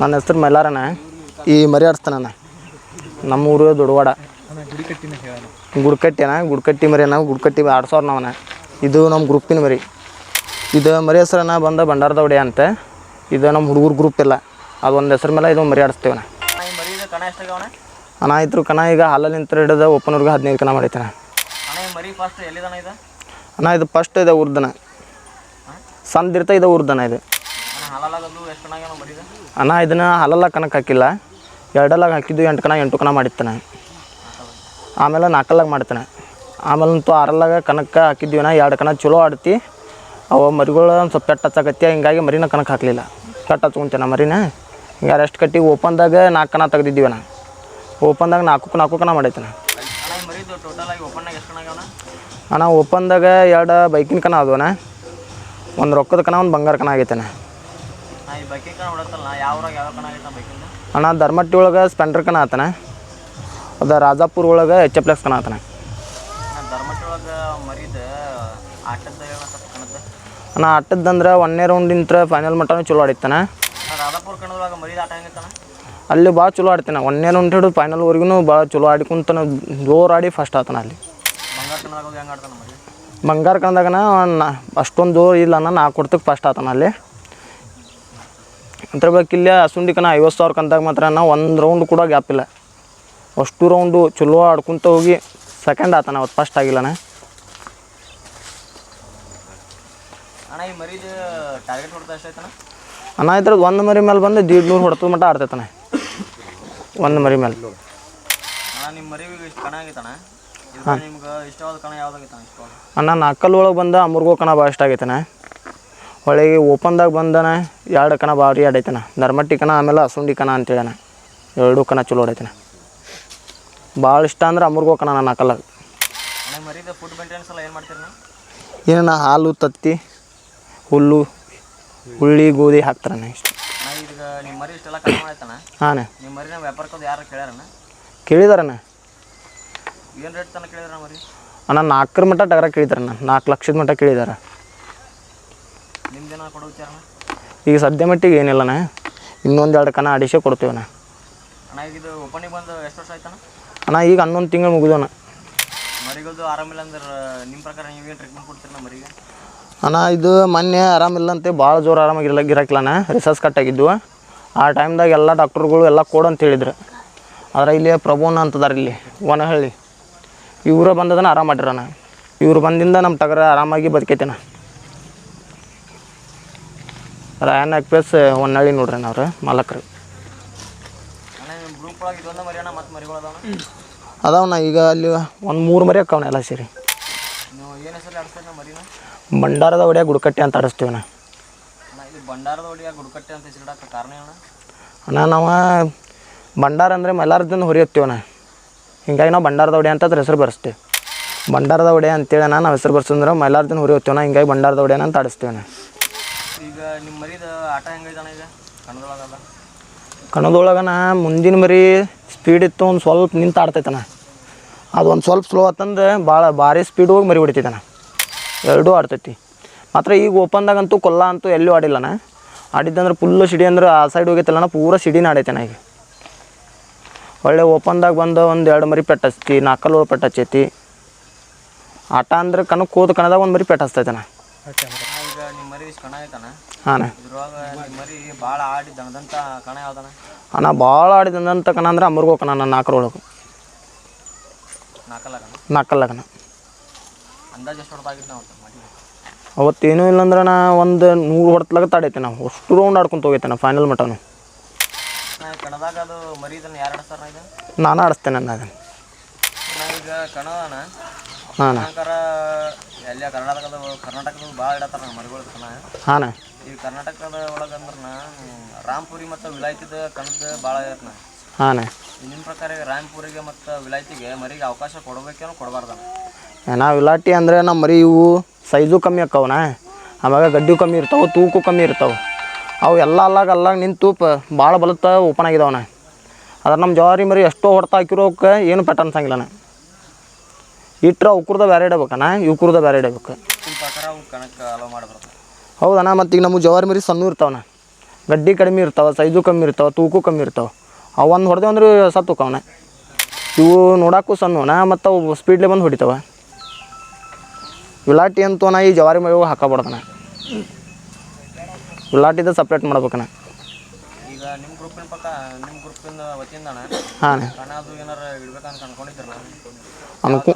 ನನ್ನ ಹೆಸರು ಮೈಲಾರಣ್ಣ ಈ ಮರಿ ಆಡಿಸ್ತಾನಣ್ಣ ನಮ್ಮ ಊರು ದೊಡ್ಡವಾಡ. ಗುಡ್ಕಟ್ಟಿನ ಗುಡ್ಕಟ್ಟಿ ಮರಿ ನಾವು ಗುಡ್ಕಟ್ಟಿ ಆಡ್ಸೋರು ನಾವನ ಇದು ನಮ್ಮ ಗ್ರೂಪಿನ ಮರಿ. ಇದು ಮರಿ ಹೆಸರನ್ನ ಬಂದ ಭಂಡಾರದ ಒಡೆಯ ಅಂತ. ಇದು ನಮ್ಮ ಹುಡುಗರು ಗ್ರೂಪ್ ಇಲ್ಲ. ಅದು ಒಂದು ಹೆಸರು ಮೇಲೆ ಇದು ಮರಿ ಆಡಿಸ್ತೀವಣ್ಣ ಅಣ್ಣ? ಅಣ್ಣ ಇದ್ರು ಕಣ ಈಗ ಹಾಲಲ್ಲಿ ನಿಂತರ ಹಿಡಿದ ಓಪನ್ವ್ರಿಗೆ ಹದಿನೈದು ಕಣ ಮಾಡೈತಣ್ಣ ಅಣ್ಣ. ಅಣ್ಣ ಇದು? ಫಸ್ಟ್ ಇದೆ ಊರ್ದನ ಸಂದಿರ್ತ ಇದು ಊರ್ದನ ಇದು ಅಣ್ಣ ಹಾಲಾಗದು ಎಷ್ಟು ಕಣ ಆಗ್ಯಾವ ಮರಿದ ಅಣ್ಣ ಇದನ್ನು ಹಲಲ್ಲ ಕಣಕ್ಕೆ ಹಾಕಿಲ್ಲ. ಎರಡಲ್ಲಾಗ ಹಾಕಿದ್ದು ಎಂಟು ಕಣ ಎಂಟು ಕಣ ಮಾಡಿತ್ತಾನೆ ಆಮೇಲೆ ನಾಲ್ಕಲ್ಲಾಗ ಮಾಡ್ತಾನೆ. ಆಮೇಲೆ ಅಂತೂ ಆರಲ್ಲಾಗ ಕಣಕ್ಕೆ ಹಾಕಿದ್ದೀವಿ ನಾ ಎರಡು ಕಣ ಚಲೋ ಆಡ್ತಿ. ಅವು ಮರಿಗಳು ಒಂದು ಸ್ವಲ್ಪ ಪೆಟ್ಟು ಹಚ್ಚಕತ್ತಿ ಹಿಂಗಾಗಿ ಮರಿನ ಕಣಕ್ಕೆ ಹಾಕಲಿಲ್ಲ. ಪೆಟ್ಟು ಹಚ್ಕೊಂತೇನೆ ಮರಿನ? ಹಿಂಗೆ ರೆಸ್ಟ್ ಕಟ್ಟಿ ಓಪನ್ದಾಗ ನಾಲ್ಕು ಕಣ ತೆಗ್ದಿದ್ದೀವಿ ನಾ ಓಪನ್ದಾಗ ನಾಲ್ಕು ನಾಲ್ಕು ಕಣ ಮಾಡೈತೆ ಅಣ್ಣ ಓಪನ್ದಾಗ ಎರಡು ಬೈಕಿನ ಕಣ ಅದವನ ಒಂದು ರೊಕ್ಕದ ಕಣ ಒಂದು ಬಂಗಾರ ಕಣ ಆಗೈತೆ ಅಣ್ಣ. ನಾ ಈ ಬೈಕಿಂಗ್ ಕಣ ಹೊಡತ್ತಲ್ಲ ಯಾವ ಊರಾಗ ಯಾವ ಕಣ ಆಗೈತೆ ಅಣ್ಣ ಧರ್ಮಟ್ಟಿ ಒಳಗೆ ಸ್ಪೆಂಡರ್ ಕಣ ಆತನ. ಅದ ರಾಜಾಪುರ ಒಳಗೆ ಎಚ್ ಎಫ್ ಪ್ಲಸ್ ಕಣ ಆತನ. ನಾ ಧರ್ಮಟ್ಟಿ ಒಳಗೆ ಮರಿದ ಆಟದ ಸ್ವಲ್ಪ ಕಣದ ಅಣ್ಣ ಆಟದ್ದಂದ್ರೆ ಒಂದನೇ ರೌಂಡಿಂತ್ರ ಫೈನಲ್ ಮಟ್ಟನೂ ಚಲೋ ಆಡಿತ್ತಾನ ನಾ ರಾಧಾಪುರ ಕಣದೊಳಗೆ ಮರಿದ ಆಟ ಅಲ್ಲಿ ಭಾಳ ಚಲೋ ಆಡ್ತಾನೆ ಒಂದನೇ ರೌಂಡ್ ಹಿಡಿದು ಫೈನಲ್ವರೆಗೂ ಭಾಳ ಚಲೋ ಆಡಿಕೊಂತಾನ ಜೋರು ಆಡಿ ಫಸ್ಟ್ ಆತನ ಅಲ್ಲಿ. ಬಂಗಾರ ಕಣದಾಗ ಹೋಗಿ ಹೆಂಗೆ ಆಡ್ತಾನ ಮರಿ? ಬಂಗಾರ ಕಣದಾಗನ ಅಷ್ಟೊಂದು ಜೋರು ಇಲ್ಲ ಅಣ್ಣ ನಾಲ್ಕು ಕೊಡ್ತಕ್ಕೆ ಫಸ್ಟ್ ಆತನ ಅಲ್ಲಿ. ಅಂತ ಅಸುಂಡಿಕನ ಐವತ್ತು ಸಾವಿರ ಕಂತಾಗ ಮಾತ್ರ ನಾವು ಒಂದು ರೌಂಡ್ ಕೂಡ ಗ್ಯಾಪ್ ಇಲ್ಲ. ಅಷ್ಟು ರೌಂಡು ಚಲೋ ಆಡ್ಕೊತ ಹೋಗಿ ಸೆಕೆಂಡ್ ಆತನ ಅವತ್ತು ಫಸ್ಟ್ ಆಗಿಲ್ಲನ. ಅಣ್ಣ ಇದ್ರದ್ದು ಒಂದು ಮರಿ ಮೇಲೆ ಬಂದು ದೀಡ್ ನೂರು ಹೊಡೆದ ಮಟ್ಟ ಆಡ್ತೈತನ ಒಂದು ಮರಿ ಮೇಲೆ ಅಣ್ಣ ಆಗೈತಣ್ಣ? ನಾಲ್ಕಲ್ ಒಳಗೆ ಬಂದ ಅಮರ್ಗೋ ಕಣ ಭಾಳ ಇಷ್ಟ ಆಗೈತನ ಹೊಳಿಗೆ ಓಪನ್ದಾಗ ಬಂದನ ಎರಡು ಕಣ ಭಾರಿ ಆಡೈತನ. ನರ್ಮಟ್ಟಿ ಕಣ ಆಮೇಲೆ ಅಸುಂಡಿ ಕಣ ಅಂತೇಳನ ಎರಡೂ ಕಣ ಚಲೋ ಆಡೈತನ. ಭಾಳ ಇಷ್ಟ ಅಂದ್ರೆ ಅಮರ್ಗೋ ಕಣ ನಾನು ಹಾಕಲ್ಲ ಏನು ಹಾಲು ತತ್ತಿ ಹುಲ್ಲು ಹುಳ್ಳಿ ಗೋಧಿ ಹಾಕ್ತಾರಣ್ಣ ಇಷ್ಟು. ಹಾಂ ಕೇಳಿದಾರಣ್ಣ. ಅಣ್ಣ ನಾಲ್ಕರ ಮಟ್ಟ ಟಗರ ಕೇಳಿದಾರಣ್ಣ. ನಾಲ್ಕು ಲಕ್ಷದ ಮಟ್ಟ ಕೇಳಿದಾರ. ನಿಮ್ದೇನ ಕೊಡೋ ವಿಚಾರಣ ಈಗ ಸದ್ಯ ಮಟ್ಟಿಗೆ ಏನಿಲ್ಲಣ್ಣ ಇನ್ನೊಂದು ಎರಡು ಕಣ ಅಡಿಶೆ ಕೊಡ್ತೇವೆ ಅಣ್ಣ. ಈಗ ಇದು ಓಪನಿಂಗ್ ಬಂದು ಎಷ್ಟು ವರ್ಷ ಆಯ್ತಣ್ಣ? ಅಣ್ಣ ಈಗ ಹನ್ನೊಂದು ತಿಂಗಳು ಮುಗಿದೋಣ ಮರಿಗದು ಆರಾಮಿಲ್ಲ ಅಂದ್ರೆ ನಿಮ್ಮ ಪ್ರಕಾರ ನೀವೇನು ಟ್ರೀಟ್ಮೆಂಟ್ ಕೊಡ್ತೀರಣ್ಣ ಮರಿಗೆ? ಅಣ್ಣ ಇದು ಮೊನ್ನೆ ಆರಾಮಿಲ್ಲಂತೆ ಭಾಳ ಜೋರು ಆರಾಮಾಗಿರಲ್ಲ ಗಿರಾಕಿಲ್ಲಣ್ಣ ರಿಸರ್ಚ್ ಕಟ್ಟಾಗಿದ್ವು ಆ ಟೈಮ್ದಾಗ ಎಲ್ಲ ಡಾಕ್ಟರ್ಗಳು ಎಲ್ಲ ಕೊಡು ಅಂತ ಹೇಳಿದ್ರು. ಆದರೆ ಇಲ್ಲಿ ಪ್ರಭುನ ಅಂತದಾರ ಇಲ್ಲಿ ವನಹಳ್ಳಿ. ಇವರು ಬಂದದನ್ನ ಆರಾಮ ಮಾಡಿರಣ್ಣ. ಇವ್ರು ಬಂದಿಂದ ನಮ್ಮ ಟಗರ ಆರಾಮಾಗಿ ಬದುಕೈತೆನ ರಾಯಣ್ಣ ಎಕ್ಸ್ಪ್ರೆಸ್ ಹೊನ್ನಳ್ಳಿ ನೋಡ್ರಿ ಅವ್ರು ಮಾಲಕರು ಅಣ್ಣ ನಿಮ್ಮ ಗ್ರೂಪ್ ಒಳಗೆ ಇದೊಂದು ಹೊನ್ನಾಳಿ ನೋಡ್ರಿ ನಾವು ಮರಿಗಳು ಅದಾವಣ್ಣ ಈಗ ಅಲ್ಲಿ ಒಂದು ಮೂರು ಮರಿ ಅಕ್ಕವಣ ಎಲ್ಲ ಸೇರಿ. ಭಂಡಾರದ ಒಡೆಯ ಗುಡ್ಕಟ್ಟಿ ಅಂತ ಆಡಿಸ್ತೀವಣ್ಣ ಅಣ್ಣ. ಇದು ಬಂಡಾರದ ಒಡಿಯ ಗುಡ್ಕಟ್ಟೆ ಅಂತ ಹೆಸರಿಡಕ್ಕೆ ಕಾರಣ ಅಣ್ಣ? ಅಣ್ಣ ನಾವು ಭಂಡಾರ ಅಂದರೆ ಮಲ್ಲಾರದಿಂದ ಹೊರಿ ಹತ್ತೀವಣ್ಣ ಹಿಂಗಾಗಿ ನಾವು ಭಂಡಾರದ ಒಡೆ ಅಂತ ಹೆಸರು ಬರ್ಸ್ತೀವಿ. ಭಂಡಾರದ ಒಡೆ ಅಂತೇಳಿ ನಾವು ಹೆಸರು ಬರ್ಸಂದ್ರೆ ಮಲ್ಲಾರದಿಂದ ಹೊರಿ ಹೊತ್ತೀವಣ್ಣ ಹಿಂಗಾಗಿ ಭಂಡಾರದ ಒಡೆನ ಅಂತ ಆಡಿಸ್ತೀವಣ್ಣ ಈಗ ನಿಮ್ಮ ಮರಿದ ಆಟ ಈಗ? ಕಣದೊಳಗಲ್ಲ ಕಣದೊಳಗನ ಮುಂದಿನ ಮರಿ ಸ್ಪೀಡ್ ಇತ್ತು ಒಂದು ಸ್ವಲ್ಪ ನಿಂತು ಆಡ್ತೈತನ. ಅದು ಒಂದು ಸ್ವಲ್ಪ ಸ್ಲೋ ಆತಂದ್ರೆ ಭಾಳ ಭಾರಿ ಸ್ಪೀಡ್ ಹೋಗಿ ಮರಿ ಹೊಡಿತೈತನ. ಎರಡೂ ಆಡ್ತೈತಿ. ಮಾತ್ರ ಈಗ ಓಪನ್ದಾಗಂತೂ ಕೊಲ್ಲ ಅಂತೂ ಎಲ್ಲೂ ಆಡಿಲ್ಲನ. ಆಡಿದ್ದಂದ್ರೆ ಫುಲ್ಲು ಸಿಡಿ ಅಂದ್ರೆ ಆ ಸೈಡ್ ಹೋಗೈತಲ್ಲಣ್ಣ ಪೂರ ಸಿಡಿನ ಆಡೈತಣ್ಣ ಈಗ. ಒಳ್ಳೆ ಓಪನ್ದಾಗ ಬಂದು ಒಂದು ಎರಡು ಮರಿ ಪೆಟ್ಟು ಹಚ್ತಿ ನಾಲ್ಕಲ್ಲಿ ಒಳಗೆ ಪೆಟ್ಟು ಹಚ್ಚೈತಿ. ಆಟ ಅಂದ್ರೆ ಕಣಕ್ಕೆ ಹೋದ ಕಣದಾಗ ಒಂದು ಮರಿ ಪೆಟ್ಟು ಹಚ್ತೈತಣ್ಣ ಹಾಂ ಅಣ್ಣ ಭಾಳ ಆಡಿದಂತ ಕಣ ಅಂದ್ರೆ ಅಮರ್ಗೋ ಕಣ ನಾನು ನಾಲ್ಕರೊಳಗೆ ನಾಲ್ಕಲ್ಲ ಕಣ ಅವತ್ತೇನೂ ಇಲ್ಲಂದ್ರೆ ನಾ ಒಂದು ನೂರು ಹೊಡ್ತಲಾಗ ತಾಡೈತೆ ನಾವು. ಅಷ್ಟು ರೌಂಡ್ ಆಡ್ಕೊಂತ ಹೋಗೈತೆ ಫೈನಲ್ ಮಟನು ನಾನು ಆಡಿಸ್ತೇನೆ ನಾನು ಅದನ್ನು ಹಾಂ ಎಲ್ಲ ಕರ್ನಾಟಕದ ಕರ್ನಾಟಕದ ಭಾಳ ಇಡತ್ತಾರ ಮರಿಗಳ ಹಾಂ ಈ ಕರ್ನಾಟಕದ ಒಳಗಂದ್ರನ ರಾಮ್ಪುರಿ ಮತ್ತು ವಿಲಾಯ್ತಿದ ಕಣದ ಭಾಳ ಐತನ ಹಾಂ ನಿಮ್ಮ ಪ್ರಕಾರ ರಾಮ್ಪುರಿಗೆ ಮತ್ತು ವಿಲಾಯ್ತಿಗೆ ಮರಿಗೆ ಅವಕಾಶ ಕೊಡಬೇಕೇನೋ ಕೊಡಬಾರ್ದ ನಾವು ವಿಲಾಟಿ ಅಂದ್ರೆ ನಮ್ಮ ಮರಿ ಇವು ಸೈಜು ಕಮ್ಮಿ ಆಕ್ಕವನ ಆಮ್ಯಾಗ ಗಡ್ಡಿ ಕಮ್ಮಿ ಇರ್ತಾವೆ ತೂಕು ಕಮ್ಮಿ ಇರ್ತಾವೆ. ಅವು ಎಲ್ಲ ಅಲ್ಲಾಗ ಅಲ್ಲಾಗ ನಿಂತು ಪ ಭಾಳ ಬಲತ್ತ ಓಪನ್ ಆಗಿದಾವನ ಅದ್ರ ನಮ್ಮ ಜವಾರಿ ಮರಿ ಎಷ್ಟೋ ಹೊಡ್ತಾ ಹಾಕಿರೋಕೆ ಏನು ಪೆಟ್ಟ ಅನ್ಸಂಗಿಲ್ಲನ ಇಟ್ರೆ ಉಕ್ರದ ಬೇರೆ ಇಡಬೇಕನ ಇವ್ಕುರ್ದ ಬೇರೆ ಇಡಬೇಕು? ಹೌದಣ್ಣ ಮತ್ತು ಈಗ ನಮ್ಮ ಜವಾರಿ ಮರಿ ಸಣ್ಣ ಇರ್ತಾವಣ್ಣ ಗಡ್ಡಿ ಕಡಿಮೆ ಇರ್ತಾವೆ ಸೈಜು ಕಮ್ಮಿ ಇರ್ತಾವೆ ತೂಕು ಕಮ್ಮಿ ಇರ್ತಾವೆ. ಅವು ಒಂದು ಹೊಡೆದೆ ಅಂದ್ರೆ ಸತ್ತು ಹೋಕವಣ್ಣ ಇವು ನೋಡಕ್ಕೂ ಸಣ್ಣವಣ್ಣ ಮತ್ತು ಅವು ಸ್ಪೀಡ್ಲೆ ಬಂದು ಹೊಡಿತಾವೆ. ವಿಲಾಟಿ ಅಂತೂ ನಾ ಈ ಜವಾರಿ ಮರಿ ಹಾಕಬಾರ್ದಣ್ಣ ವಿಲಾಟಿದ ಸಪ್ರೇಟ್ ಮಾಡ್ಬೇಕಣ್ಣ ಹಾಂ ಅನ್ಕೊ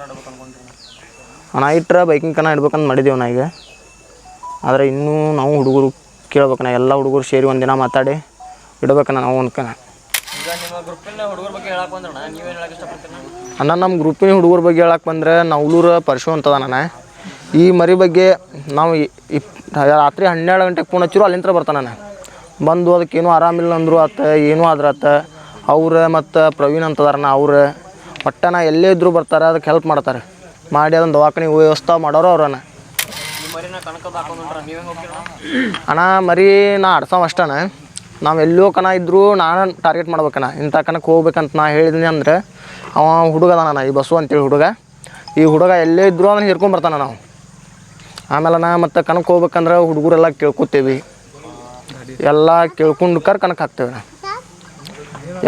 ಅಣ್ಣ ಇಟ್ರೆ ಇಟ್ಟರೆ ಬೈಕಿಂಗ್ ಕಣ್ಣ ಇಡ್ಬೇಕಂತ ಮಾಡಿದ್ದೀವಿ ನಾ ಈಗ. ಆದರೆ ಇನ್ನೂ ನಾವು ಹುಡುಗರು ಕೇಳ್ಬೇಕಣ್ಣ ಎಲ್ಲ ಹುಡುಗರು ಸೇರಿ ಒಂದಿನ ಮಾತಾಡಿ ಇಡ್ಬೇಕಣ್ಣ ನಾವು ಅನ್ಕಣ ಅಣ್ಣ ನಮ್ಮ ಗ್ರೂಪಿನ ಹುಡುಗರ ಬಗ್ಗೆ ಹೇಳಕ್ಕೆ ಬಂದರೆ ನವಲೂರು ಪರಶು ಅಂತದ ನಾನು ಈ ಮರಿ ಬಗ್ಗೆ ನಾವು ಇಪ್ ರಾತ್ರಿ ಹನ್ನೆರಡು ಗಂಟೆಗೆ ಫೋನ್ ಹಚ್ಚಿರು ಅಲ್ಲಿಂದ ಬರ್ತಾನೆ ನಾನು ಬಂದು ಅದಕ್ಕೇನು ಆರಾಮಿಲ್ಲ ಅಂದರು ಆತ ಏನೂ ಆದ್ರೆ ಆತ. ಅವ್ರು ಮತ್ತು ಪ್ರವೀಣ್ ಅಂತದಾರಣ್ಣ ಅವ್ರು. ಒಟ್ಟು ನಾ ಎಲ್ಲೇ ಇದ್ದರೂ ಬರ್ತಾರೆ, ಅದಕ್ಕೆ ಹೆಲ್ಪ್ ಮಾಡ್ತಾರೆ. ಮಾಡಿ ಅದನ್ನು ದವಾಖಾನೆ ವ್ಯವಸ್ಥೆ ಮಾಡೋರು ಅವ್ರನ್ನ. ನೀವೇ ಅಣ್ಣ, ಮರಿ ನಾ ಆಡ್ಸವ ಅಷ್ಟಣ ನಾವು ಎಲ್ಲೋ ಕಣ ಇದ್ದರೂ ನಾನು ಟಾರ್ಗೆಟ್ ಮಾಡ್ಬೇಕಣ್ಣ. ಇಂಥ ಕಣಕ್ಕೆ ಹೋಗ್ಬೇಕಂತ ನಾ ಹೇಳಿದ್ನಿ ಅಂದ್ರೆ ಅವ ಹುಡುಗ ಅದಾನ ಈ ಬಸ್ಸು ಅಂತೇಳಿ ಹುಡುಗ. ಈ ಹುಡುಗ ಎಲ್ಲೇ ಇದ್ದರೂ ಅದನ್ನು ಹಿರ್ಕೊಂಬರ್ತಾನೆ ನಾವು. ಆಮೇಲೆ ನಾ ಮತ್ತು ಕಣಕ್ಕೆ ಹೋಗ್ಬೇಕಂದ್ರೆ ಹುಡುಗರೆಲ್ಲ ಕೇಳ್ಕೊತೇವಿ. ಎಲ್ಲ ಕೇಳ್ಕೊಂಡು ಕರ್ ಕಣಕ್ಕೆ ಹಾಕ್ತೇವೆ ನಾ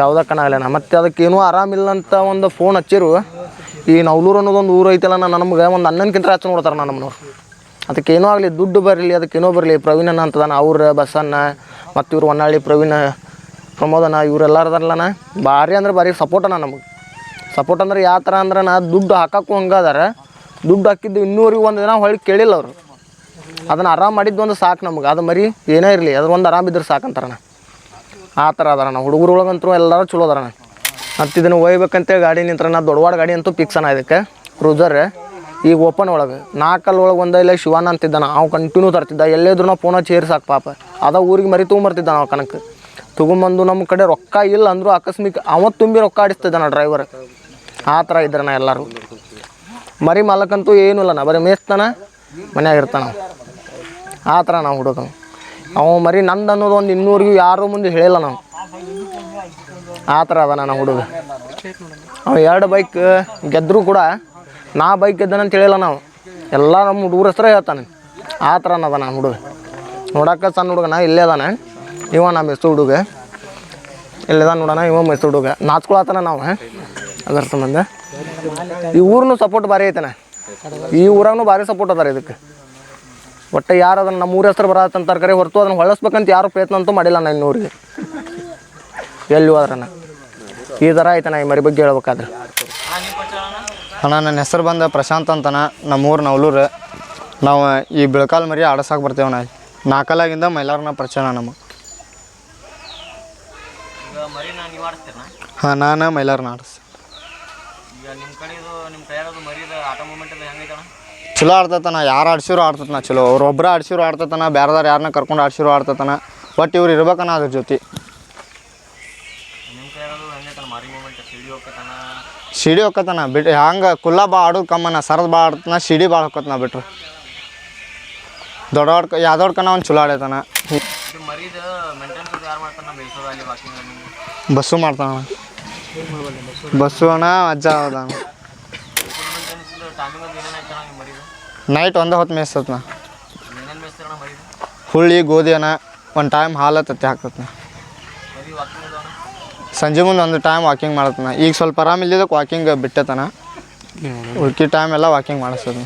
ಯಾವುದೇ ಕಣ ಆಗಲ್ಲ ಮತ್ತು ಅದಕ್ಕೇನೂ ಆರಾಮಿಲ್ಲ ಅಂತ ಒಂದು ಫೋನ್ ಹಚ್ಚಿರು. ಈ ನವಲೂರು ಅನ್ನೋದೊಂದು ಊರು ಐತಲ್ಲ ನಾನು ನಮ್ಗೆ ಒಂದು ಅನ್ನನ್ಕಿಂತ ಹಚ್ಚಿ ನೋಡ್ತಾರೆ ನಮ್ಮನವ್ರು ಅದಕ್ಕೇನೋ ಆಗಲಿ, ದುಡ್ಡು ಬರಲಿ ಅದಕ್ಕೇನೋ ಬರಲಿ. ಪ್ರವೀಣನ ಅಂತದಾನ, ಅವ್ರ ಬಸ್ಸನ್ನ ಮತ್ತು ಇವ್ರು ಹೊನ್ನಾಳಿ ಪ್ರವೀಣ ಪ್ರಮೋದನ ಇವರೆಲ್ಲರದಲ್ಲನ ಭಾರಿ ಅಂದ್ರೆ ಭಾರಿ ಸಪೋರ್ಟನ ನಮಗೆ. ಸಪೋರ್ಟ್ ಅಂದ್ರೆ ಯಾವ ಥರ ಅಂದ್ರೆ ನಾ ದುಡ್ಡು ಹಾಕಕ್ಕೂ ಹಂಗದಾರ ದುಡ್ಡು ಹಾಕಿದ್ದು ಇನ್ನೂರಿಗೆ ಒಂದು ದಿನ ಹೊಳ್ಳಿ ಕೇಳಿಲ್ಲ ಅವರು. ಅದನ್ನು ಆರಾಮ ಮಾಡಿದ್ದು ಒಂದು ಸಾಕು ನಮ್ಗೆ. ಅದು ಮರಿ ಏನೇ ಇರಲಿ, ಅದ್ರ ಒಂದು ಆರಾಮ್ ಇದ್ರೆ ಸಾಕಂತಾರಣ ಆ ಥರ ಹುಡುಗರು ಒಳಗಂತೂ ಎಲ್ಲರೂ ಚಲೋ ಅದಾರಣ ಮತ್ತು ಇದನ್ನು ಒಯ್ಬೇಕಂತೇಳಿ ಗಾಡಿ ನಿಂತ್ರ ನಾ ದೊಡ್ಡವಾಡ ಗಾಡಿ ಅಂತೂ ಫಿಕ್ಸ್ ಅಣ್ಣ ಇದಕ್ಕೆ. ಕ್ರೂಸರ್ ಈಗ ಓಪನ್ ಒಳಗೆ. ನಾಲ್ಕಲ್ಲಿ ಒಳಗೆ ಒಂದ ಇಲ್ಲ ಶಿವಾನ ಅಂತಿದ್ದಾನ. ನಾವು ಕಂಟಿನ್ಯೂ ತರ್ತಿದ್ದ. ಎಲ್ಲಿದ್ರು ನಾವು ಫೋನ ಚೇರ್ ಸಾಕು ಪಾಪ. ಅದ ಊರಿಗೆ ಮರಿ ತೊಗೊಂಬರ್ತಿದ್ದ ನಾವು ಕಣಕ್ಕೆ ತೊಗೊಂಬಂದು ನಮ್ಮ ಕಡೆ ರೊಕ್ಕ ಇಲ್ಲ ಅಂದರೂ ಆಕಸ್ಮಿಕ ಅವತ್ತು ತುಂಬಿ ರೊಕ್ಕ ಆಡಿಸ್ತಿದ್ದಾನ ಡ್ರೈವರ್ ಆ ಥರ ಇದ್ರಣ್ಣ ಎಲ್ಲರೂ. ಮರಿ ಮಾಲಕಂತೂ ಏನೂ ಇಲ್ಲ ನಾ ಬರೀ ಮೇಸ್ತಾನ ಮನ್ಯಾಗ ಇರ್ತಾನ ಆ ಥರ ನಾವು ಹುಡುಗ ಅವ ಮರಿ ನಂದು ಅನ್ನೋದು ಒಂದು ಇನ್ನೂರಿಗೂ ಯಾರು ಮುಂದೆ ಹೇಳಿಲ್ಲ ನಾವು. ಆ ಥರ ಅದ ನನ್ನ ಹುಡುಗ. ಅವ ಎರಡು ಬೈಕ್ ಗೆದ್ದರೂ ಕೂಡ ನಾ ಬೈಕ್ ಗೆದ್ದನಂತ ಹೇಳಿಲ್ಲ ನಾವು. ಎಲ್ಲ ನಮ್ಮ ಹುಡುಗರ ಹತ್ರ ಹೇಳ್ತಾನೆ. ಆ ಥರ ಅದ ನನ್ನ ಹುಡುಗ. ನೋಡಕ್ಕೆ ಸಣ್ಣ ಹುಡುಗನ, ಇಲ್ಲೇ ಅದಾನೆ. ಇವ ನಮ್ಮ ಹೆಸರು ಹುಡುಗ. ಇಲ್ಲಿದ ನೋಡೋಣ, ಇವ ಮೈಸೂರು ಹುಡುಗ. ನಾಚ್ಕೊಳತ್ತಾನ ನಾವು ಅದರ ಸಂಬಂಧ. ಈ ಊರ್ನು ಸಪೋರ್ಟ್ ಭಾರಿ ಐತನ? ಈ ಊರಾಗೂ ಭಾರಿ ಸಪೋರ್ಟ್ ಅದಾರ ಇದಕ್ಕೆ. ಒಟ್ಟು ಯಾರು ಅದನ್ನು ನಮ್ಮ ಊರ ಹೆಸರು ಬರತ್ತಂತಾರೆ ಕರೆ ಹೊರತು ಅದನ್ನು ಹೊಳಸ್ಬೇಕಂತ ಯಾರು ಪ್ರಯತ್ನ ಅಂತೂ ಮಾಡಿಲ್ಲ ನಾನು ಇನ್ನೂರಿಗೆ. ಎಲ್ಲಿ ಹೋದ್ರನ? ಈ ಥರ ಆಯ್ತಾನ ಈ ಮರಿ ಬಗ್ಗೆ ಹೇಳ್ಬೇಕಾದ್ರೆ. ಅಣ್ಣ ನನ್ನ ಹೆಸರು ಬಂದ ಪ್ರಶಾಂತ್ ಅಂತನ ನಮ್ಮೂರು ನವಲೂರು. ನಾವು ಈ ಬಿಳ್ಕಾಲ್ ಮರಿ ಆಡಸಕ್ಕೆ ಬರ್ತೇವಣ್ಣ ನಾಕಲಾಗಿಂದ ಮೈಲಾರನ ಪರಿಚಯ ನಮ್ಮ. ಹಾಂ ನಾನು ಮೈಲಾರನ ಆಡಸ್ ಈಗ ನಿಮ್ಮ ಕಡೆದು ನಿಮ್ಮ ಕೈಯಾಗದು ಮರಿದ ಆಟ ಮೂಮೆಂಟ್ ಅದು ಹೆಂಗೈತಣ್ಣ ಚಲೋ ಆಡ್ತತನ ಯಾರು ಆಡ್ಸಿರು ಆಡ್ತತನ ಚಲೋ. ಅವ್ರು ಒಬ್ಬರ ಆಡ್ಸಿರೋ ಆಡ್ತತನ ಬೇರೆದಾರು ಯಾರನ್ನ ಕರ್ಕೊಂಡು ಆಡ್ಸಿರೋ ಆಡ್ತತನ ಬಟ್ ಇವ್ರು ಇರ್ಬೇಕನ ಅದ್ರ ಜೊತೆ. ಸಿಡಿ ಹೊಕ್ಕತನ ಬಿಟ್ಟು ಹಂಗೆ ಕುಲ್ಲ ಬಾ ಆಡೋದು ಕಮ್ಮನ ಸರದ ಬಾ ಆಡ್ತನ ಸಿಡಿ ಭಾಳ ಹೊಕ್ಕತನ ಬಿಟ್ರು. ದೊಡ್ಡ ಹೊಡ್ಕ ಯಾವ್ದೊಡ್ಕನ ಒಂದು ಚಲೋ ಆಡೈತನ ವಾಕಿಂಗ್ ಬಸ್ಸು ಮಾಡ್ತಾನ ಬಸ್ಸು ಅಣ್ಣ ಅಜ್ಜ ಹೌದಣ್ಣ ಮೇಂಟೆನೆನ್ಸ್ ಟೈಮಿಂಗ್ ಅದು ಏನೇನು ಐತಣ್ಣ ನಿಮ್ಮ ಮರಿದು ನೈಟ್ ಒಂದೇ ಹೊತ್ತು ಮೇಯ್ಸತ್ನ ನಾ. ಹುಳ್ಳಿ ಗೋಧಿ ಅನ್ನ ಒಂದು ಟೈಮ್ ಹಾಲು ತತ್ತಿ ಹಾಕತ್ನ ಮರಿ ಸಂಜೆ ಮುಂದೆ ಒಂದು ಟೈಮ್ ವಾಕಿಂಗ್ ಮಾಡತ್ನ ಈಗ ಸ್ವಲ್ಪ ಆರಾಮ ಇಲ್ಲದಕ್ಕೆ ವಾಕಿಂಗ್ ಬಿಟ್ಟತನ ಉಳ್ಕಿ ಟೈಮ್ ಎಲ್ಲ ವಾಕಿಂಗ್ ಮಾಡಿಸ್ತದ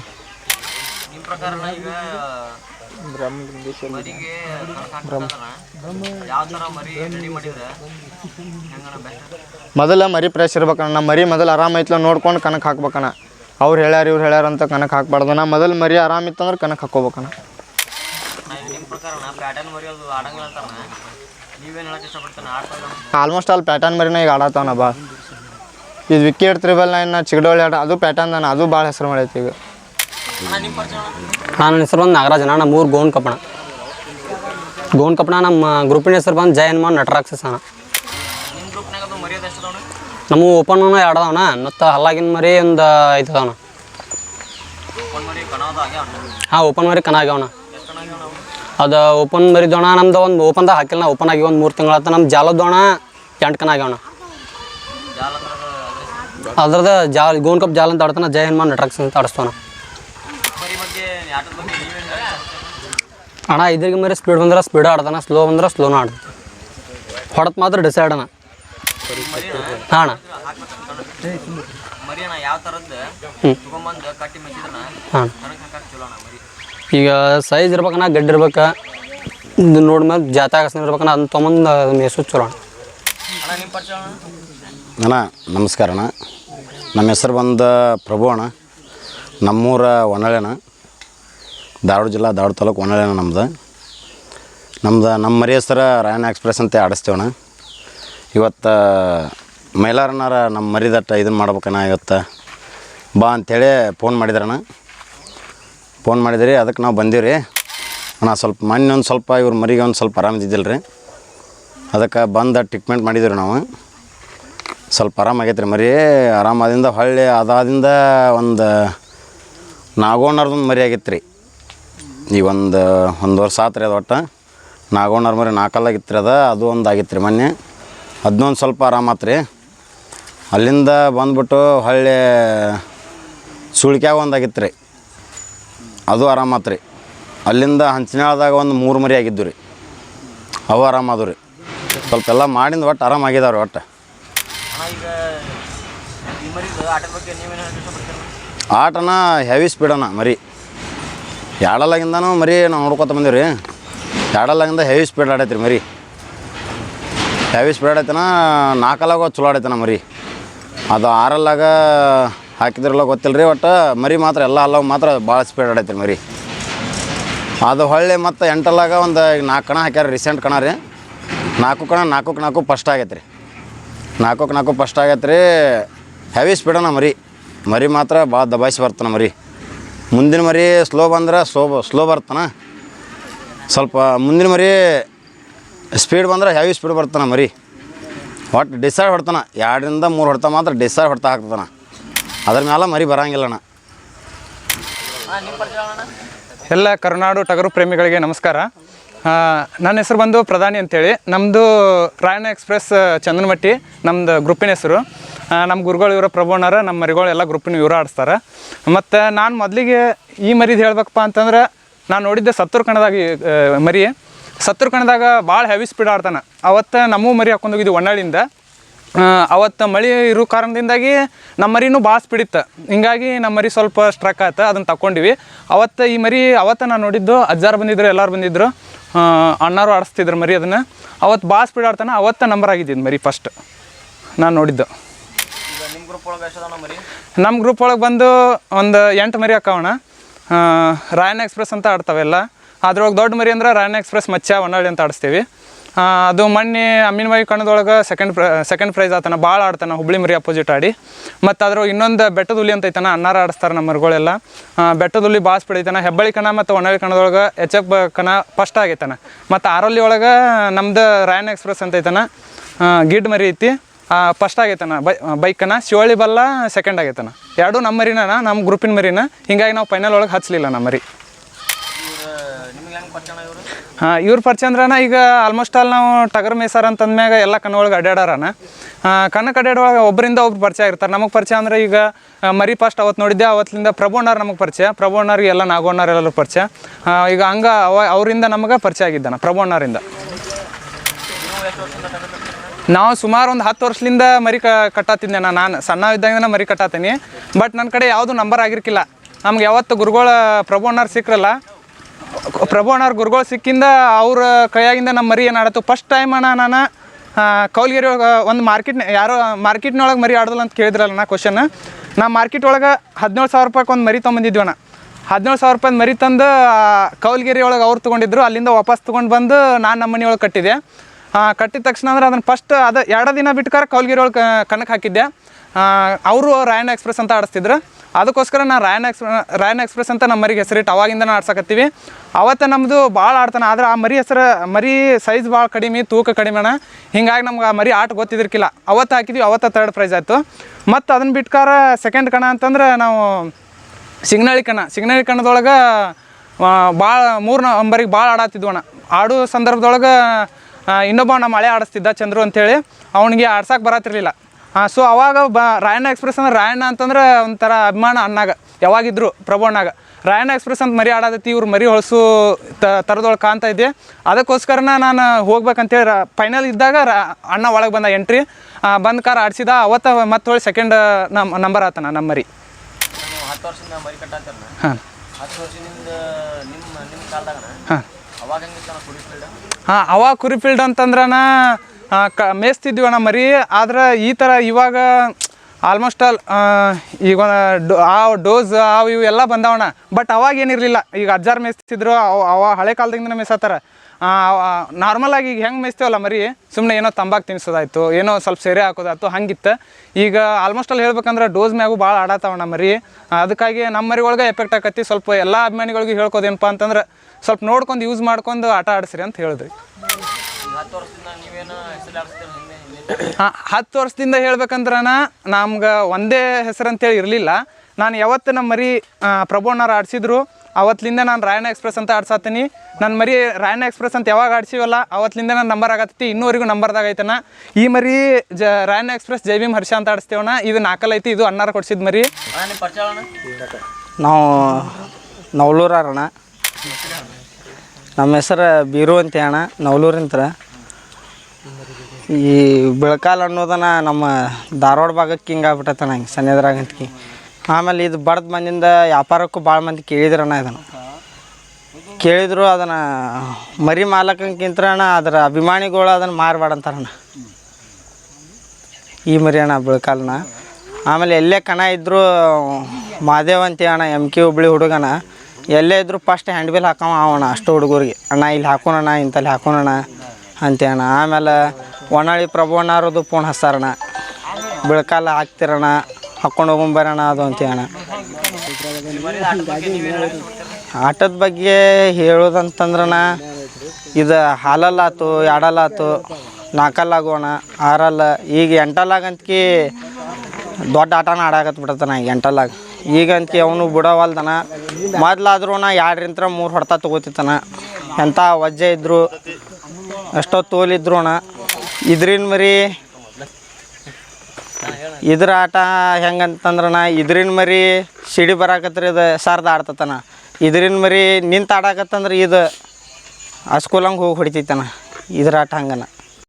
ಮೊದಲ ಮರಿ ಫ್ರೆಶ್ ಇರ್ಬೇಕಣ್ಣ. ಮರಿ ಮೊದಲು ಆರಾಮ ಐತ್ಲ ನೋಡ್ಕೊಂಡು ಕನಕ ಹಾಕ್ಬೇಕಣ್ಣ. ಅವ್ರು ಹೇಳ್ಯಾರ ಇವ್ರು ಹೇಳ್ಯಾರ ಅಂತ ಕನಕ್ ಹಾಕ್ಬಾರ್ದು. ನಾ ಮೊದಲು ಮರಿ ಆರಾಮ ಇತ್ತಂದ್ರೆ ಕನಕ್ಕೆ ಹಾಕ್ಕೋಬೇಕಣ್ಣ ಆಲ್ಮೋಸ್ಟ್ ಆಲ್ ಪ್ಯಾಟರ್ನ್ ಮರಿನ ಈಗ ಆಡತ್ತವನ ಬಾ. ಇದು ವಿಕೆಟ್ ತ್ರಿಬಲ್ ನೈನ್ ಚಿಗಡೋಳಿ ಆಡ ಅದು ಪ್ಯಾಟರ್ನ್ ನಾನು ಅದು ಭಾಳ ಹೆಸರು ಮಾಡೈತಿ ಈಗ. ನಾನು ಹೆಸರು ಬಂದು ನಾಗರಾಜ ನಾನು ಮೂರು ಊರು ಗೋನ್ ಕಪ್ಪಣ ಗೋನ್ ಕಪ್ಪಣ ನಮ್ಮ ಗ್ರೂಪಿನ ಹೆಸರು ಬಂದು ಜಯ ಹನುಮಾನ್ ನಟರಾಕ್ಷಸ ಅಣ್ಣ ನಿಮ್ಮ ಗ್ರೂಪ್ನಾಗ ಅದು ಮರಿ ಅದು ಎಷ್ಟು ಅದಾವಣ್ಣ ನಮ್ಮ ಓಪನ್ ಎರಡು ಆಡದವನ ಮತ್ತು ಹಲ್ಲಾಗಿನ ಮರಿ ಒಂದು ಐದು ಮರಿ ಹಾಂ, ಓಪನ್ ಮರಿ ಕನ ಆಗ್ಯಾವಣ ಅದು ಓಪನ್ ಮರಿದೋಣ, ನಮ್ದು ಒಂದು ಓಪನ್ದಾಗ ಹಾಕಿಲ್ಲ ಓಪನ್ ಆಗಿ ಒಂದು ಮೂರು ತಿಂಗಳಾತ ನಮ್ಮ ಜಾಲದೋಣ ಎಂಟು ಕನ ಆಗ್ಯಾವಣ ಅದ್ರದ್ದು ಜಾಲ, ಗೋನ್ ಕಪ್ ಜಾಲ ಅಂತ ಆಡ್ತಾನ ಜಯ ಹನುಮಾನ್ ನಟರಾಕ್ಷಸ ಅಂತ ಆಡಿಸ್ತಾನ ಮರಿ ಅಣ್ಣ, ಇದ್ರಿಗೆ ಮರಿ ಸ್ಪೀಡ್ ಬಂದ್ರೆ ಸ್ಪೀಡ್ ಆಡ್ತಾನ ಸ್ಲೋ ಬಂದ್ರೆ ಸ್ಲೋನ ಆಡ್ತಾನೆ ಹೊಡತ್ ಮಾತ್ರ ಡಿಸೈಡ್ ಅಣ್ಣ. ಹಾಂ ಹಾಂ. ಈಗ ಸೈಜ್ ಇರ್ಬೇಕಣ್ಣ ಗಡ್ಡ ಇರ್ಬೇಕ. ಇದು ನೋಡಿ ಮೇಲೆ ಜಾತಿ ಇರ್ಬೇಕಣ್ಣ ಅದನ್ನ ತೊಗೊಂಬಂದು ಮೇಸು ಚಲೋ ಅಣ್ಣ. ಅಣ್ಣ ನಿಮ್ಮ ಪರಿಚಯ ಅಣ್ಣ? ಅಣ್ಣ ನಮಸ್ಕಾರ ಅಣ್ಣ. ನಮ್ಮ ಹೆಸರು ಬಂದು ಪ್ರಭು ಅಣ್ಣ. ನಮ್ಮೂರ ಹೊನ್ನಳೆಣ ಧಾರವಾಡ ಜಿಲ್ಲಾ ಧಾರವಾಡ ತಾಲೂಕು ಹೊನ್ನಳೆಣ ನಮ್ದು. ನಮ್ದು ನಮ್ಮ ಮರಿ ಹೆಸರು ರಾಯಣ್ಣ ಎಕ್ಸ್ಪ್ರೆಸ್ ಅಂತ ಆಡಿಸ್ತೇವಣ್ಣ ಇವತ್ತು ಮೈಲಾರನಾರ ನಮ್ಮ ಮರಿದಟ್ಟ ಇದನ್ನು ಮಾಡ್ಬೇಕಣ್ಣ ಇವತ್ತು. ಬಾ ಅಂಥೇಳಿ ಫೋನ್ ಮಾಡಿದ್ರಣ್ಣ. ಫೋನ್ ಮಾಡಿದ್ರಿ ಅದಕ್ಕೆ ನಾವು ಬಂದೀವಿ ರೀ ಅಣ್ಣ, ಸ್ವಲ್ಪ ಮೊನ್ನೆ ಒಂದು ಸ್ವಲ್ಪ ಇವ್ರ ಮರಿಗೆ ಒಂದು ಸ್ವಲ್ಪ ಆರಾಮಿದ್ದಿಲ್ಲ ರೀ ಅದಕ್ಕೆ ಬಂದು ಟ್ರೀಟ್ಮೆಂಟ್ ಮಾಡಿದ್ವಿ ನಾವು. ಸ್ವಲ್ಪ ಆರಾಮಾಗೈತೆ ರೀ ಮರಿ. ಆರಾಮಾದಿಂದ ಹೊಳ್ಳಿ ಅದಾದಿಂದ ಒಂದು ನಾಗೋಣರ್ದೊಂದು ಮರಿ ಆಗಿತ್ತು ರೀ ಈ ಒಂದು ಒಂದು ವರ್ಷ ಆತ್ರಿ ಅದು ಒಟ್ಟು. ನಾಗೋಣರ್ ಮರಿ ನಾಲ್ಕಲ್ಲಾಗಿತ್ತು ರೀ ಅದು ಅದು ಒಂದು ಆಗಿತ್ತು ರೀ ಮೊನ್ನೆ. ಅದನ್ನೊಂದು ಸ್ವಲ್ಪ ಆರಾಮಾತು ರೀ. ಅಲ್ಲಿಂದ ಬಂದ್ಬಿಟ್ಟು ಹೊಳ್ಳಿ ಸುಳ್ಕ್ಯಾಗ ಒಂದಾಗಿತ್ತು ರೀ. ಅದು ಆರಾಮಾತು ರೀ. ಅಲ್ಲಿಂದ ಹಂಚಿನಾಳ್ದಾಗ ಒಂದು ಮೂರು ಮರಿ ಆಗಿದ್ದು ರೀ. ಅವು ಆರಾಮದು ರೀ. ಸ್ವಲ್ಪ ಎಲ್ಲ ಮಾಡಿಂದ ಒಟ್ಟು ಆರಾಮಾಗಿದಾವೆ ರೀ ಒಟ್ಟು. ಆಟನ ಹೆವಿ ಸ್ಪೀಡನ ಮರಿ. ಎರಡಲ್ಲಾಗಿಂದನೂ ಮರಿ ನಾವು ನೋಡ್ಕೊತ ಬಂದೀವಿ ರೀ ಎರಡಲ್ಲಾಗಿಂದ ಹೆವಿ ಸ್ಪೀಡ್ ಆಡೈತ್ರಿ ರೀ ಮರಿ. ಹೆವಿ ಸ್ಪೀಡ್ ಆಡೈತನ ನಾಲ್ಕಲ್ಲಾಗ ಚಲೋ ಆಡೈತನ ಮರಿ? ಅದು ಆರಲ್ಲಾಗ ಹಾಕಿದ್ರಲ್ಲ ಗೊತ್ತಿಲ್ಲ ರೀ ಒಟ್ಟು ಮರಿ ಮಾತ್ರ, ಎಲ್ಲ ಅಲ್ಲ ಮಾತ್ರ ಭಾಳ ಸ್ಪೀಡ್ ಆಡೈತೆ ಮರಿ. ಅದು ಹೊಳ್ಳಿ ಮತ್ತು ಎಂಟಲ್ಲಾಗ ಒಂದು ನಾಲ್ಕು ಕಣ ಹಾಕ್ಯಾರ ರೀಸೆಂಟ್ ಕಣ ರೀ. ನಾಲ್ಕು ಕಣ ನಾಲ್ಕು ನಾಲ್ಕು ಫಸ್ಟ್ ಆಗೈತೆ ರೀ ನಾಲ್ಕು ನಾಲ್ಕು ಫಸ್ಟ್ ಆಗೈತೆ ರೀ ಹೆವಿ ಸ್ಪೀಡನ ಮರಿ. ಮರಿ ಮಾತ್ರ ಭಾಳ ದಬಾಯಿಸಿ ಬರ್ತಾನ ಮರಿ. ಮುಂದಿನ ಮರಿ ಸ್ಲೋ ಬಂದ್ರೆ ಸ್ಲೋ ಸ್ಲೋ ಬರ್ತಾನ. ಸ್ವಲ್ಪ ಮುಂದಿನ ಮರಿ ಸ್ಪೀಡ್ ಬಂದ್ರೆ ಹ್ಯಾವಿ ಸ್ಪೀಡ್ ಬರ್ತಾನೆ ಮರಿ. ಒಟ್ಟು ಡಿಸೈಡ್ ಹೊಡ್ತಾನ. ಎರಡರಿಂದ ಮೂರು ಹೊಡ್ತ ಮಾತ್ರ ಡಿಸೈಡ್ ಹೊಡ್ತಾ ಹಾಕ್ತಾನ. ಅದ್ರ ಮೇಲೆ ಮರಿ ಬರಂಗಿಲ್ಲ ಅಣ್ಣ. ನಿಮ್ಮ ಪರಿಚಯ ಅಣ್ಣ ಎಲ್ಲ ಕರುನಾಡು ಟಗರು ಪ್ರೇಮಿಗಳಿಗೆ ನಮಸ್ಕಾರ. ನನ್ನ ಹೆಸರು ಬಂದು ಪ್ರಧಾನಿ ಅಂತೇಳಿ. ನಮ್ಮದು ರಾಯಣ್ಣ ಎಕ್ಸ್ಪ್ರೆಸ್ ಚಂದನಮಟ್ಟಿ ನಮ್ಮದು ಗ್ರೂಪಿನ ಹೆಸರು. ನಮ್ಮ ಗುರುಗಳು ಇವರ ಪ್ರಭುಣರ ನಮ್ಮ ಮರಿಗಳು ಎಲ್ಲ ಗ್ರೂಪಿನ ಇವರು ಆಡಿಸ್ತಾರೆ. ಮತ್ತು ನಾನು ಮೊದಲಿಗೆ ಈ ಮರಿದು ಹೇಳ್ಬೇಕಪ್ಪ ಅಂತಂದ್ರೆ ನಾನು ನೋಡಿದ್ದೆ ಸತ್ತೂರು ಕಣದಾಗ ಮರಿ. ಸತ್ತೂರು ಕಣದಾಗ ಭಾಳ ಹೆವಿ ಸ್ಪೀಡ್ ಆಡ್ತಾನೆ. ಅವತ್ತು ನಮ್ಮೂ ಮರಿ ಹಾಕೊಂಡು ಹೋಗಿದ್ವಿ ಹೊನ್ನಾಳಿಂದ ಅವತ್ತು ಮಳೆ ಇರೋ ಕಾರಣದಿಂದಾಗಿ ನಮ್ಮ ಮರಿನೂ ಭಾಳ ಸ್ಪೀಡ್ ಇತ್ತು. ಹಿಂಗಾಗಿ ನಮ್ಮ ಮರಿ ಸ್ವಲ್ಪ ಸ್ಟ್ರಕ್ ಆಯ್ತು ಅದನ್ನು ತಗೊಂಡಿವಿ ಅವತ್ತು ಈ ಮರಿ ಅವತ್ತು ನಾನು ನೋಡಿದ್ದು ಅಜ್ಜಾರು ಬಂದಿದ್ರು ಎಲ್ಲರೂ ಬಂದಿದ್ರು. ಆ, ಅಣ್ಣಾರು ಆಡಿಸ್ತಿದ್ರು ಮರಿ ಅದನ್ನು. ಅವತ್ತು ಭಾಳ ಸ್ಪೀಡ್ ಆಡ್ತಾನೆ ಅವತ್ತು ನಂಬರ್ ಆಗಿದ್ದು ಮರಿ ಫಸ್ಟ್ ನಾನು ನೋಡಿದ್ದು. ಈಗ ನಿಮ್ಮ ಗ್ರೂಪ್ ಒಳಗೆ ಎಷ್ಟದ ಮರಿ? ನಮ್ಮ ಗ್ರೂಪ್ ಒಳಗೆ ಬಂದು ಒಂದು ಎಂಟು ಮರಿ ಹಾಕವಣ. ರಾಯನ್ ಎಕ್ಸ್ಪ್ರೆಸ್ ಅಂತ ಆಡ್ತಾವೆಲ್ಲ ಅದ್ರೊಳಗೆ ದೊಡ್ಡ ಮರಿ ಅಂದ್ರೆ ರಾಯನ್ ಎಕ್ಸ್ಪ್ರೆಸ್ ಮಚ್ಚ ಹೊನ್ನಾಳಿ ಅಂತ ಆಡಿಸ್ತೀವಿ. ಅದು ಮೊನ್ನೆ ಅಮ್ಮಿನವಾಯಿ ಕಣದೊಳಗೆ ಸೆಕೆಂಡ್ ಪ್ರ ಸೆಕೆಂಡ್ ಪ್ರೈಸ್ ಆತನ ಭಾಳ ಆಡ್ತಾನೆ, ಹುಬ್ಳಿ ಮರಿ ಅಪೋಸಿಟ್ ಆಡಿ. ಮತ್ತು ಅದ್ರ ಇನ್ನೊಂದು ಬೆಟ್ಟದ ಹುಲಿ ಅಂತ ಐತನ, ಅನ್ನಾರ ಆಡಿಸ್ತಾರೆ ನಮ್ಮ ಮರಗಳೆಲ್ಲ. ಬೆಟ್ಟದ ಹುಲಿ ಬಾಸ್ ಐತನ ಹೆಬ್ಬಳ್ಳಿ ಕಣ ಮತ್ತು ಹೊನ್ನಾಳಿ ಕಣದೊಳಗೆ ಎಚ್ ಎಫ್ ಕಣ ಫಸ್ಟ್ ಆಗೈತಾನೆ. ಮತ್ತು ಆರಲ್ಲಿ ಒಳಗೆ ನಮ್ದು ರಾಯನ್ ಎಕ್ಸ್ಪ್ರೆಸ್ ಅಂತ ಐತನ ಗಿಡ್ ಮರಿ ಐತಿ ಫಸ್ಟ್ ಆಗೈತನ, ಬೈ ಬೈಕನ ಶಿವಳ್ಳಿ ಬಲ್ಲ ಸೆಕೆಂಡ್ ಆಗೈತನ. ಎರಡೂ ನಮ್ಮ ಮರಿನ ನಮ್ಮ ಗ್ರೂಪಿನ ಮರಿನ, ಹಿಂಗಾಗಿ ನಾವು ಫೈನಲ್ ಒಳಗೆ ಹಚ್ಚಲಿಲ್ಲ ನಮ್ಮ ಮರಿ ಇವ್ರು ನಿಮ್ಗೆ ಹೆಂಗೆ ಪರಿಚಯ ಅಣ್ಣ ಇವರು ಹಾಂ, ಇವ್ರ ಪರಿಚಯ ಅಂದ್ರನ ಈಗ ಆಲ್ಮೋಸ್ಟ್ ಆಲ್ ನಾವು ಟಗರ್ ಮೇಸರ್ ಅಂತಂದ್ಮ್ಯಾಗ ಎಲ್ಲ ಕಣ್ಣೊಳಗೆ ಅಡ್ಡಾಡಾರನ ಕಣ್ಣಕ್ಕೆ ಅಡ್ಡಾಡುವಾಗ ಒಬ್ಬರಿಂದ ಒಬ್ರು ಪರಿಚಯ ಆಗಿರ್ತಾರೆ. ನಮಗೆ ಪರಿಚಯ ಅಂದ್ರೆ ಈಗ ಮರಿ ಫಸ್ಟ್ ಅವತ್ತು ನೋಡಿದ್ದೆ, ಅವತ್ತಿಂದ ಪ್ರಭುಣ್ಣವ್ರು ನಮಗೆ ಪರಿಚಯ. ಪ್ರಭುಣ್ಣವ್ರಿಗೆ ಎಲ್ಲ ನಾಗೋಣ್ಣವ್ರು ಎಲ್ಲರೂ ಪರಿಚಯ. ಈಗ ಹಂಗ ಅವ, ಅವರಿಂದ ನಮಗೆ ಪರಿಚಯ ಆಗಿದ್ದಾನ ಪ್ರಭುಣ್ಣವರಿಂದ ನೀವು ಸುಮಾರು ಒಂದು ಹತ್ತು ವರ್ಷದಿಂದ ಮರಿ ಕ ಕಟ್ಟಾತಿದ್ದೆ ನಾನು ಸಣ್ಣ ಇದ್ದಾಗ ಮರಿ ಕಟ್ಟಾತೀನಿ. ಬಟ್ ನನ್ನ ಕಡೆ ಯಾವುದು ನಂಬರ್ ಆಗಿರ್ಕಿಲ್ಲ. ನಮ್ಗೆ ಯಾವತ್ತು ಗುರುಗಳ ಪ್ರಭು ಅಣ್ಣಾರು ಸಿಕ್ರಲ್ಲ ಪ್ರಭು ಅಣ್ಣಾರ್ ಗುರುಗಳು ಸಿಕ್ಕಿಂದ ಅವ್ರ ಕೈಯಾಗಿಂದ ನಮ್ಮ ಮರಿ ಏನು ಫಸ್ಟ್ ಟೈಮ್ ಅಣ್ಣ ನಾನು ಕೌಲ್ಗಿರಿ ಒಳಗೆ ಒಂದು ಮಾರ್ಕೆಟ್ ಯಾರೋ ಮಾರ್ಕೆಟ್ನೊಳಗೆ ಮರಿ ಆಡೋದಿಲ್ಲ ಅಂತ ಕೇಳಿದ್ರಲ್ಲ ನಾ ಕ್ವಶನ್ ನಾ ಮಾರ್ಕೆಟ್ ಒಳಗೆ ಹದಿನೇಳು ಸಾವಿರ ರೂಪಾಯಿಗೆ ಒಂದು ಮರಿ ತೊಗೊಂಬಂದಿದ್ವಿ ಅಣ್ಣ. ಹದಿನೇಳು ಸಾವಿರ ರೂಪಾಯಿ ಮರಿ ತಂದು ಕೌಲ್ಗೇರಿ ಒಳಗೆ ಅವ್ರು ತೊಗೊಂಡಿದ್ರು. ಅಲ್ಲಿಂದ ವಾಪಸ್ ತೊಗೊಂಡು ಬಂದು ನಾನು ನಮ್ಮ ಮನೆಯೊಳಗೆ ಕಟ್ಟಿದೆ ಕಟ್ಟಿದ ತಕ್ಷಣ ಅಂದ್ರೆ ಅದನ್ನು ಫಸ್ಟ್ ಅದು ಎರಡು ದಿನ ಬಿಟ್ಕಾರ ಕೌಲ್ಗಿರಿ ಒಳಗೆ ಕಣಕ್ಕೆ ಹಾಕಿದ್ದೆ. ಅವರು ರಾಯಣ್ಣ ಎಕ್ಸ್ಪ್ರೆಸ್ ಅಂತ ಆಡಿಸ್ತಿದ್ರು. ಅದಕ್ಕೋಸ್ಕರ ನಾನು ರಾಯನ್ ಎಕ್ಸ್ ರಾಯನ್ ಎಕ್ಸ್ಪ್ರೆಸ್ ಅಂತ ನಮ್ಮ ಮರಿಗೆ ಹೆಸರಿಟ್ಟು ಅವಾಗಿಂದ ಆಡ್ಸಕತ್ತೀವಿ. ಅವತ್ತು ನಮ್ಮದು ಭಾಳ ಆಡ್ತಾನೆ, ಆದ್ರೆ ಆ ಮರಿ ಹೆಸರು, ಮರಿ ಸೈಜ್ ಭಾಳ ಕಡಿಮೆ, ತೂಕ ಕಡಿಮೆ ಅಣ್ಣ. ಹಿಂಗಾಗಿ ನಮ್ಗೆ ಆ ಮರಿ ಆಟ ಗೊತ್ತಿದ್ದಿರ್ಕಿಲ್ಲ. ಅವತ್ತು ಹಾಕಿದ್ವಿ, ಅವತ್ತು ತರ್ಡ್ ಪ್ರೈಸ್ ಆಯಿತು. ಮತ್ತು ಅದನ್ನ ಬಿಟ್ಕಾರ ಸೆಕೆಂಡ್ ಕಣ ಅಂತಂದ್ರೆ ನಾವು ಸಿಗ್ನಳಿ ಕಣ. ಸಿಗ್ನಳಿ ಕಣದೊಳಗೆ ಭಾಳ ಮೂರು ನಂಬರಿಗೆ ಭಾಳ ಆಡತ್ತಿದ್ವಣ್ಣ ಆಡೋ ಸಂದರ್ಭದೊಳಗೆ ಇನ್ನೊಬ್ಬ ನಮ್ಮ ಮಳೆ ಆಡಿಸ್ತಿದ್ದ ಚಂದ್ರು ಅಂಥೇಳಿ ಅವನಿಗೆ ಆಡ್ಸಕ್ಕೆ ಬರತ್ತಿರ್ಲಿಲ್ಲ ಸೊ ಅವಾಗ ಬ ರಾಯಣ್ಣ ಎಕ್ಸ್ಪ್ರೆಸ್ ಅಂದ್ರೆ ರಾಯಣ್ಣ ಅಂತಂದ್ರೆ ಒಂಥರ ಅಭಿಮಾನ ಅಣ್ಣಾಗ ಯಾವಾಗಿದ್ರು ಪ್ರಭು ಅಣ್ಣಾಗ. ರಾಯಣ್ಣ ಎಕ್ಸ್ಪ್ರೆಸ್ ಅಂತ ಮರಿ ಆಡತೈತಿ ಇವ್ರು ಮರಿ ಹೊಳಸು ತರದೊಳಗೆ ಕಾಣ್ತಾ ಇದ್ದೆ. ಅದಕ್ಕೋಸ್ಕರನ ನಾನು ಹೋಗ್ಬೇಕಂತೇಳಿ ಫೈನಲ್ ಇದ್ದಾಗ ರಾ- ಅಣ್ಣ ಒಳಗೆ ಬಂದ ಎಂಟ್ರಿ ಬಂದ ಕಾರ್ ಆಡಿಸಿದ ಅವತ್ತ ಮತ್ತೆ ಹೊಳ್ಳಿ ಸೆಕೆಂಡ್ ನಮ್ಮ ನಂಬರ್ ಆತನ ನಮ್ಮ ಮರಿ. ಹಾಂ. ಹಾಂ. ಅವಾಗ ಕುರಿ ಫೀಲ್ಡ್ ಅಂತಂದ್ರನ ಕ, ಮೇಯಿಸ್ತಿದ್ವಿ ಅಣ್ಣ ಮರಿ. ಆದ್ರೆ ಈ ಥರ ಇವಾಗ ಆಲ್ಮೋಸ್ಟ್ ಆಲ್ ಈಗ ಆ ಡೋಸ್ ಅವು ಇವು ಎಲ್ಲ ಬಂದವಣ ಬಟ್ ಅವಾಗ ಏನಿರಲಿಲ್ಲ. ಈಗ ಅಜ್ಜಾರ್ ಮೇಯ್ಸ್ತಿದ್ರು, ಅವ ಅವ ಹಳೆ ಕಾಲದಿಂದ ಮೇಯ್ಸತ್ತಾರ ನಾರ್ಮಲ್ ಆಗಿ ಈಗ ಹೆಂಗೆ ಮೇಯಿಸ್ತೇವಲ್ಲ ಮರಿ? ಸುಮ್ಮನೆ ಏನೋ ತಂಬಾಕು ತಿನ್ಸೋದಾಯ್ತು, ಏನೋ ಸ್ವಲ್ಪ ಸೇರೆ ಹಾಕೋದಾಯ್ತು, ಹಂಗಿತ್ತು. ಈಗ ಆಲ್ಮೋಸ್ಟ್ ಅಲ್ಲಿ ಹೇಳ್ಬೇಕಂದ್ರೆ ಡೋಸ್ ಮ್ಯಾಗು ಭಾಳ ಆಡತ್ತವಣ್ಣ ಮರಿ. ಅದಕ್ಕಾಗಿ ನಮ್ಮ ಮರಿ ಒಳಗೆ ಎಫೆಕ್ಟ್ ಆಗತ್ತಿ ಸ್ವಲ್ಪ ಎಲ್ಲ ಅಭಿಮಾನಿಗಳಿಗೂ ಹೇಳ್ಕೋದೇನಪ್ಪ ಅಂತಂದ್ರೆ, ಸ್ವಲ್ಪ ನೋಡ್ಕೊಂಡು ಯೂಸ್ ಮಾಡ್ಕೊಂಡು ಆಟ ಆಡಿಸ್ರಿ ಅಂತ ಹೇಳಿದ್ರಿ ಹಾಂ ಹತ್ತು ವರ್ಷದಿಂದ ಹೇಳ್ಬೇಕಂದ್ರನ ನಮ್ಗೆ ಒಂದೇ ಹೆಸರಂತೇಳಿ ಇರಲಿಲ್ಲ. ನಾನು ಯಾವತ್ತು ನಮ್ಮ ಮರಿ ಆ, ಪ್ರಭು ಅಣ್ಣಾರು ಆಡಿಸಿದ್ರು ಅವತ್ತಿಂದ ನಾನು ರಾಯಣ್ಣ ಎಕ್ಸ್ಪ್ರೆಸ್ ಅಂತ ಆಡ್ಸಾತೀನಿ. ನನ್ನ ಮರಿ ರಾಯಣ್ಣ ಎಕ್ಸ್ಪ್ರೆಸ್ ಅಂತ ಯಾವಾಗ ಆಡ್ಸಿವಲ್ಲ ಅವತ್ತಿಂದ ನನ್ನ ನಂಬರ್ ಆಗತ್ತಿ ಇನ್ನೂವರೆಗೂ ನಂಬರ್ದಾಗ ಐತನ. ಈ ಮರಿ ಜ ರಾಯಣ್ಣ ಎಕ್ಸ್ಪ್ರೆಸ್ ಜೈ ಭೀಮ್ ಹರ್ಷ ಅಂತ ಆಡಿಸ್ತೇವಣ ಇದು ನಾಲ್ಕಲ್ ಐತಿ ಇದು ಅನ್ನಾರ ಕೊಡ್ಸಿದ ಮರಿ. ಅಣ್ಣ ನಾವು ನವಲೂರಣ್ಣ ನಮ್ಮ ಹೆಸರು ಬೀರು ಅಂತ ಅಣ್ಣ ನವಲೂರಿಂತ ಈ ಬೆಳಕಾಲ ಅನ್ನೋದನ್ನ ನಮ್ಮ ಧಾರವಾಡ ಭಾಗಕ್ಕೆ ಹಿಂಗೆ ಅಣ್ಣ ಹಿಂಗೆ ಸನ್ನಿದ್ರಾಗಂತಕಿ ಆಮೇಲೆ ಇದು ಬಡ್ದು ಮಂದಿಂದ ವ್ಯಾಪಾರಕ್ಕೂ ಭಾಳ ಮಂದಿ ಕೇಳಿದ್ರಣ್ಣ ಇದನ್ನು. ಕೇಳಿದ್ರು ಅದನ್ನು ಮರಿ ಮಾಲಕಂಕಿಂತ ಅಣ್ಣ ಅದರ ಅಭಿಮಾನಿಗಳು ಅದನ್ನು ಮಾರ್ಬಾಡಂತಾರಣ್ಣ ಈ ಮರಿ ಅಣ್ಣ ಬೆಳಕಾಲನ. ಆಮೇಲೆ ಎಲ್ಲೇ ಕಣ ಇದ್ದರೂ ಮಾದೇವ್ ಅಂತ ಅಣ್ಣ ಎಂ ಕೆ ಹುಬ್ಳಿ ಹುಡುಗನ. ಎಲ್ಲೇ ಇದ್ದರೂ ಫಸ್ಟ್ ಹ್ಯಾಂಡ್ ಬಿಲ್ ಹಾಕವ ಅವಣ ಅಷ್ಟು ಹುಡುಗರಿಗೆ. ಅಣ್ಣ, ಇಲ್ಲಿ ಹಾಕೋಣ ಇಂತಲ್ಲಿ ಹಾಕೋಣ ಅಂತೇಣ ಆಮೇಲೆ ಒಣಾಳಿ ಪ್ರಭು ಅಣ್ಣಾರದು ಫೋನ್ ಹಸ್ತಾರಣ. ಬಿಳ್ಕಾಲ ಹಾಕ್ತಿರೋಣ, ಹಾಕ್ಕೊಂಡು ಹೋಗೊಂಬರೋಣ ಅದು ಅಂತೇಣ ಆಟದ ಬಗ್ಗೆ ಹೇಳೋದಂತಂದ್ರಣ, ಇದು ಹಾಲಲ್ಲಾತು, ಎರಡಲ್ಲಾತು, ನಾಲ್ಕಲ್ಲಾಗೋಣ, ಆರಲ್ಲ, ಈಗ ಎಂಟಲ್ಲಾಗಂತ್ಕಿ ದೊಡ್ಡ ಆಟನ ಆಡಾಕತ್ ಬಿಡತ್ತ ಈಗ ಎಂಟಲ್ಲಾಗ. ಈಗಂತ್ಕಿ ಅವನು ಬಿಡವಲ್ದನ. ಮೊದ್ಲಾದ್ರೂ ನಾ ಎರಡರಿಂದ ಮೂರು ಹೊಡೆತ ತೊಗೋತಿತ್ತನ. ಎಂಥ ವಜ್ಜೆ ಇದ್ರು, ಎಷ್ಟೋ ತೋಲಿದ್ರು ಅಣ್ಣ ಇದ್ರಿನ ಮರಿ ಇದ್ರ ಆಟ ಹೆಂಗಂತಂದ್ರಣ ಇದ್ರಿನ ಮರಿ ಸಿಡಿ ಬರಾಕತ್ರಿ ಇದು ಸರ್ದ ಆಡ್ತತನ. ಇದ್ರಿನ ಮರಿ ನಿಂತು ಆಡಾಕತ್ತಂದ್ರೆ ಇದು ಅಸ್ಕೂಲಂಗೆ ಹೋಗಿ ಹೊಡಿತೈತನ, ಇದ್ರ ಆಟ ಹಂಗನ.